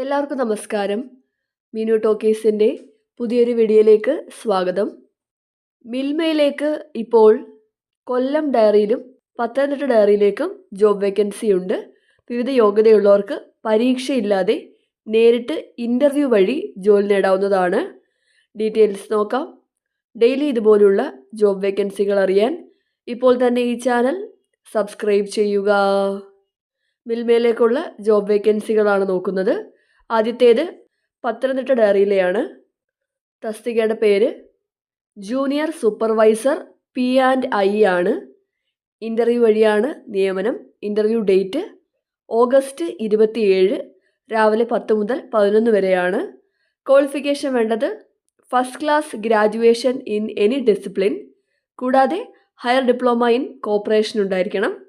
എല്ലാവർക്കും നമസ്കാരം. മീനു ടോക്കീസിന്റെ പുതിയൊരു വീഡിയോയിലേക്ക് സ്വാഗതം. മിൽമയിലേക്ക് ഇപ്പോൾ കൊല്ലം ഡയറിയിലും പത്തനംതിട്ട ഡയറിയിലേക്കും ജോബ് വേക്കൻസി ഉണ്ട്. വിവിധ യോഗ്യതയുള്ളവർക്ക് പരീക്ഷയില്ലാതെ നേരിട്ട് ഇന്റർവ്യൂ വഴി ജോലി നേടാവുന്നതാണ്. ഡീറ്റെയിൽസ് നോക്കാം. ഡെയിലി ഇതുപോലുള്ള ജോബ് വേക്കൻസികൾ അറിയാൻ ഇപ്പോൾ തന്നെ ഈ ചാനൽ സബ്സ്ക്രൈബ് ചെയ്യുക. മിൽമയിലേക്കുള്ള ജോബ് വേക്കൻസികളാണ് നോക്കുന്നത്. ആദ്യത്തേത് പത്തനംതിട്ട ഡയറിയിലെയാണ്. തസ്തികയുടെ പേര് junior supervisor P and I ആണ്. ഇന്റർവ്യൂ വഴിയാണ് നിയമനം. ഇന്റർവ്യൂ ഡേറ്റ് ഓഗസ്റ്റ് ഇരുപത്തിയേഴ് രാവിലെ പത്ത് മുതൽ പതിനൊന്ന് വരെയാണ്. ക്വാളിഫിക്കേഷൻ വേണ്ടത് first class graduation in any discipline കൂടാതെ ഹയർ ഡിപ്ലോമ ഇൻ കോപ്പറേഷൻ ഉണ്ടായിരിക്കണം.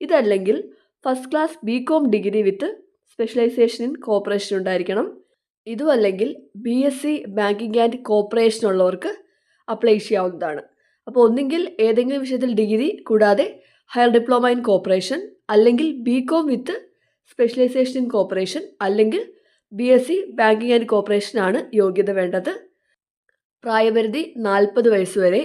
ഇതല്ലെങ്കിൽ first class B com degree with specialization in cooperation ഉണ്ടായിരിക്കണം. ഇതും അല്ലെങ്കിൽ B S C banking and cooperation ഉള്ളവർക്ക് അപ്ലൈ ചെയ്യാവുന്നതാണ്. അപ്പോൾ ഒന്നുകിൽ ഏതെങ്കിലും വിഷയത്തിൽ ഡിഗ്രി കൂടാതെ ഹയർ ഡിപ്ലോമ ഇൻ കോപ്പറേഷൻ അല്ലെങ്കിൽ B com with specialization in cooperation അല്ലെങ്കിൽ B S C banking and cooperation ആണ് യോഗ്യത വേണ്ടത്. പ്രായപരിധി നാൽപ്പത് വയസ്സ് വരെ.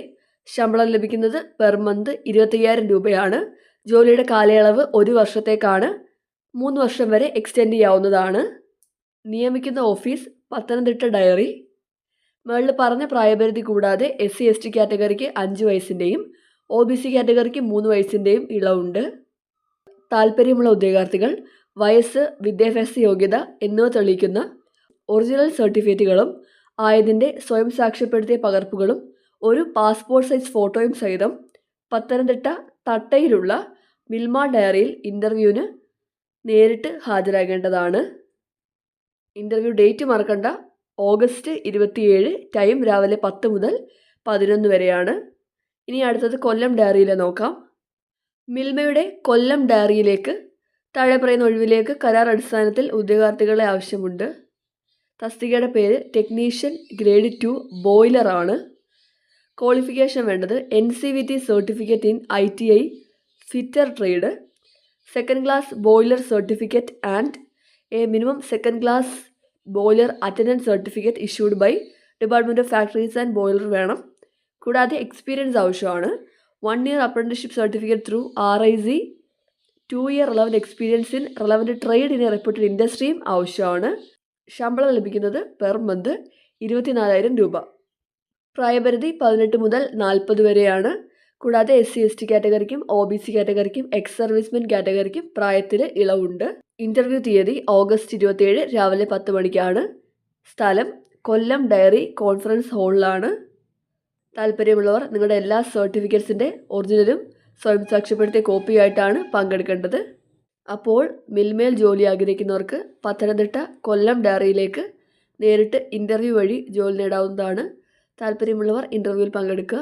ശമ്പളം ലഭിക്കുന്നത് പെർ മന്ത് ഇരുപത്തയ്യായിരം രൂപയാണ്. ജോലിയുടെ കാലയളവ് ഒരു വർഷത്തേക്കാണ്. മൂന്ന് വർഷം വരെ എക്സ്റ്റെൻഡ് ചെയ്യാവുന്നതാണ്. നിയമിക്കുന്ന ഓഫീസ് പത്തനംതിട്ട ഡയറി മുകളിൽ പറഞ്ഞ പ്രായപരിധി കൂടാതെ എസ് സി എസ് ടി കാറ്റഗറിക്ക് അഞ്ച് വയസ്സിന്റെയും ഒ ബി സി കാറ്റഗറിക്ക് മൂന്ന് വയസ്സിന്റെയും ഇളവുണ്ട്. താല്പര്യമുള്ള ഉദ്യോഗാർത്ഥികൾ വയസ്സ് വിദ്യാഭ്യാസ യോഗ്യത എന്നിവ തെളിയിക്കുന്ന ഒറിജിനൽ സർട്ടിഫിക്കറ്റുകളും ആയതിന്റെ സ്വയം സാക്ഷ്യപ്പെടുത്തിയ പകർപ്പുകളും ഒരു പാസ്പോർട്ട് സൈസ് ഫോട്ടോയും സഹിതം പത്തനംതിട്ട തട്ടയിലുള്ള മിൽമ ഡയറിയിൽ ഇന്റർവ്യൂവിന് നേരിട്ട് ഹാജരാകേണ്ടതാണ്. ഇന്റർവ്യൂ ഡേറ്റ് മറക്കണ്ട. ഓഗസ്റ്റ് ഇരുപത്തിയേഴ് ടൈം രാവിലെ പത്ത് മുതൽ പതിനൊന്ന് വരെയാണ്. ഇനി അടുത്തത് കൊല്ലം ഡയറിയിലെ നോക്കാം. മിൽമയുടെ കൊല്ലം ഡയറിയിലേക്ക് താഴെ പറയുന്ന ഒഴിവിലേക്ക് കരാർ അടിസ്ഥാനത്തിൽ ഉദ്യോഗാർത്ഥികളെ ആവശ്യമുണ്ട്. തസ്തികയുടെ പേര് ടെക്നീഷ്യൻ ഗ്രേഡ് ടു ബോയിലറാണ് ക്വാളിഫിക്കേഷൻ വേണ്ടത് N C V T certificate in I T I fitter trade second class boiler certificate and a minimum second class boiler attendance certificate issued by department of factories and boiler വേണം. കൂടാതെ experience ആവശ്യമാണ്. One year apprenticeship certificate through R I C two year relevant experience in relevant trade in a reputed ഇൻഡസ്ട്രിയും ആവശ്യമാണ്. ശമ്പളം ലഭിക്കുന്നത് per month ഇരുപത്തിനാലായിരം രൂപ. പ്രായപരിധി പതിനെട്ട് മുതൽ നാൽപ്പത് വരെയാണ്. കൂടാതെ എസ് സി എസ് ടി കാറ്റഗറിക്കും ഒ ബി സി കാറ്റഗറിക്കും എക്സ് സർവീസ്മെൻ കാറ്റഗറിക്കും പ്രായത്തിൽ ഇളവുണ്ട്. ഇന്റർവ്യൂ തീയതി ഓഗസ്റ്റ് ഇരുപത്തിയേഴ് രാവിലെ പത്ത് മണിക്കാണ്. സ്ഥലം കൊല്ലം ഡയറി കോൺഫറൻസ് ഹാളിലാണ്. താല്പര്യമുള്ളവർ നിങ്ങളുടെ എല്ലാ സർട്ടിഫിക്കറ്റ്സിന്റെ ഒറിജിനലും സ്വയം സാക്ഷ്യപ്പെടുത്തിയ കോപ്പിയായിട്ടാണ് പങ്കെടുക്കേണ്ടത്. അപ്പോൾ മിൽമേൽ ജോലി ആഗ്രഹിക്കുന്നവർക്ക് പത്തനംതിട്ട കൊല്ലം ഡയറിയിലേക്ക് നേരിട്ട് ഇന്റർവ്യൂ വഴി ജോലി നേടാവുന്നതാണ്. താല്പര്യമുള്ളവർ ഇന്റർവ്യൂവിൽ പങ്കെടുക്കുക.